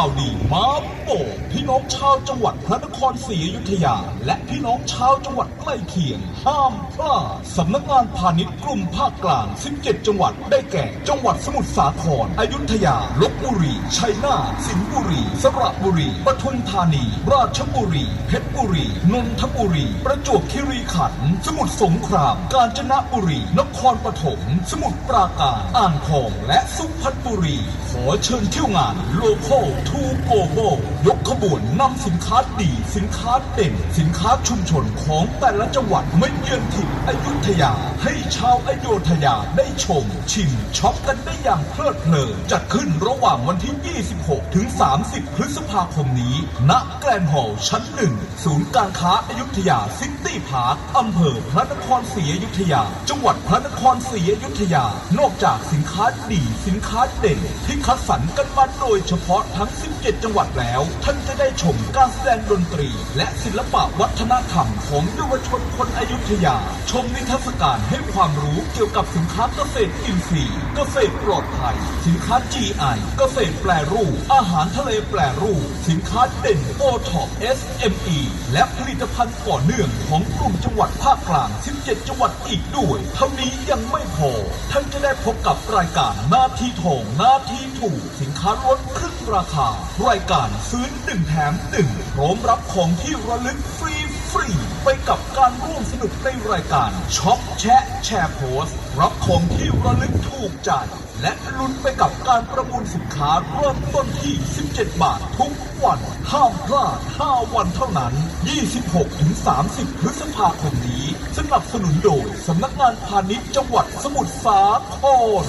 ข่าวดีมาโปรดพี่ น้องชาวจังหวัดพระนครศรีอยุธยา และพี่น้องชาวจังหวัดใกล้เคียง ห้ามพลาดสำนักงานพาณิชย์กลุ่มภาคกลาง 17 จังหวัดได้แก่ จังหวัดสมุทรสาคร อยุธยา ลบบุรี ชัยนาท สิงห์บุรี สระบุรี ปทุมธานี ราชบุรี เพชรบุรี นนทบุรี ประจวบคีรีขันธ์ สมุทรสงคราม กาญจนบุรี นครปฐม สมุทรปราการ อ่างทอง และสุพรรณบุรี ขอเชิญเที่ยวงานโลโก้ทูโกโบยกขบวนนำสินค้าดีสินค้าเด่น สินค้าชุมชนของแต่ละจังหวัดไมาเยือนถิ่นอยุธยา ให้ชาวอโยธยาได้ชม ชิมช็อปกันได้อย่างเพลิดเพลินจัดขึ้นระหว่างวันที่ 26 ถึง 30 พฤษภาคมนี้ ณแกรนฮอลล์ชั้นหนึ่งศูนย์การค้าอยุธยาซิตี้พาร์คอำเภอพระนครศรีอยุธยา จังหวัดพระนครศรีอยุธยา นอกจากสินค้าดีสินค้าเด่น ที่คัดสรรกันมาโดยเฉพาะทั้ง 17 จังหวัดแล้ว ท่านจะได้ชมการแสดงดนตรี และศิลปะวัฒนธรรมของเยาวชนคนอยุธยา ชมนิทรรศการให้ความรู้เกี่ยวกับสินค้าเกษตรอินทรีย์ เกษตรปลอดภัย สินค้า GI เกษตรแปรรูป อาหารทะเลแปรรูป สินค้าเด่นโอท็อป SME และผลิตภัณฑ์ต่อเนื่องของกลุ่มจังหวัดภาคกลาง 17 จังหวัดอีกด้วยเท่านี้ยังไม่พอ ท่านจะได้พบกับรายการหน้าที่ทองหน้าที่ถูกสินค้าลดครึ่งราคา รายการซื้อหนึ่งแถมหนึ่งพร้อมรับของที่ระลึกฟรีฟรีๆไปกับการร่วมสนุกในรายการช็อปแชะแชร์โพสรับของที่ระลึกถูกใจและลุ้นไปกับการประมูลสินค้าเริ่มต้นที่ 17 บาททุกวันห้ามพลาด 5 วันเท่านั้น 26-30 พฤษภาคมนี้ สนับสนุนโดยสำนักงานพาณิชย์จังหวัดสมุทรสาคร